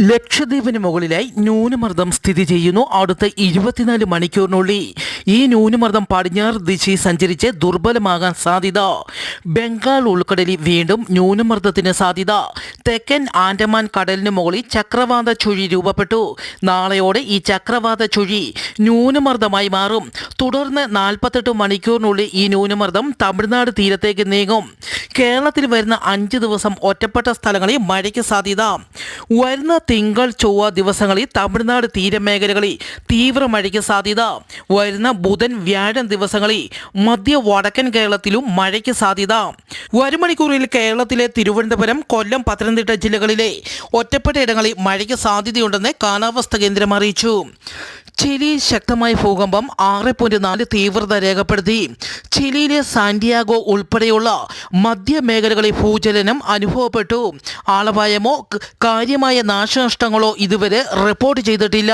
ലക്ഷദ്വീപിന് മുകളിലായി ന്യൂനമർദ്ദം സ്ഥിതി ചെയ്യുന്നു. അടുത്ത ഇരുപത്തിനാല് മണിക്കൂറിനുള്ളിൽ ഈ ന്യൂനമർദ്ദം പടിഞ്ഞാറ് ദിശയിൽ സഞ്ചരിച്ച് ദുർബലമാകാൻ സാധ്യത. ബംഗാൾ ഉൾക്കടലിൽ വീണ്ടും ന്യൂനമർദ്ദത്തിന് സാധ്യത. തെക്കൻ ആൻഡമാൻ കടലിന് മുകളിൽ ചക്രവാത ചുഴി രൂപപ്പെട്ടു. നാളെയോടെ ഈ ചക്രവാത ചുഴി ന്യൂനമർദ്ദമായി മാറും. തുടർന്ന് നാൽപ്പത്തെട്ട് മണിക്കൂറിനുള്ളിൽ ഈ ന്യൂനമർദ്ദം തമിഴ്നാട് തീരത്തേക്ക് നീങ്ങും. കേരളത്തിൽ വരുന്ന അഞ്ച് ദിവസം ഒറ്റപ്പെട്ട സ്ഥലങ്ങളിൽ മഴയ്ക്ക് സാധ്യത. വരുന്ന തിങ്കൾ ചൊവ്വ ദിവസങ്ങളിൽ തമിഴ്നാട് തീരമേഖലകളിൽ തീവ്ര മഴയ്ക്ക് സാധ്യത. വരുന്ന ബുധൻ വ്യാഴം ദിവസങ്ങളിൽ മധ്യ വടക്കൻ കേരളത്തിലും മഴയ്ക്ക് സാധ്യത. വരും മണിക്കൂറിൽ കേരളത്തിലെ തിരുവനന്തപുരം കൊല്ലം പത്തനംതിട്ട ജില്ലകളിലെ ഒറ്റപ്പെട്ട ഇടങ്ങളിൽ മഴയ്ക്ക് സാധ്യതയുണ്ടെന്ന് കാലാവസ്ഥാ കേന്ദ്രം അറിയിച്ചു. ചിലിയിൽ ശക്തമായ ഭൂകമ്പം ആറ് പോയിന്റ് നാല് തീവ്രത രേഖപ്പെടുത്തി. ചിലിയിലെ സാന്റിയാഗോ ഉൾപ്പെടെയുള്ള മധ്യമേഖലകളിൽ ഭൂചലനം അനുഭവപ്പെട്ടു. ആളപായമോ കാര്യമായ നാശനഷ്ടങ്ങളോ ഇതുവരെ റിപ്പോർട്ട് ചെയ്തിട്ടില്ല.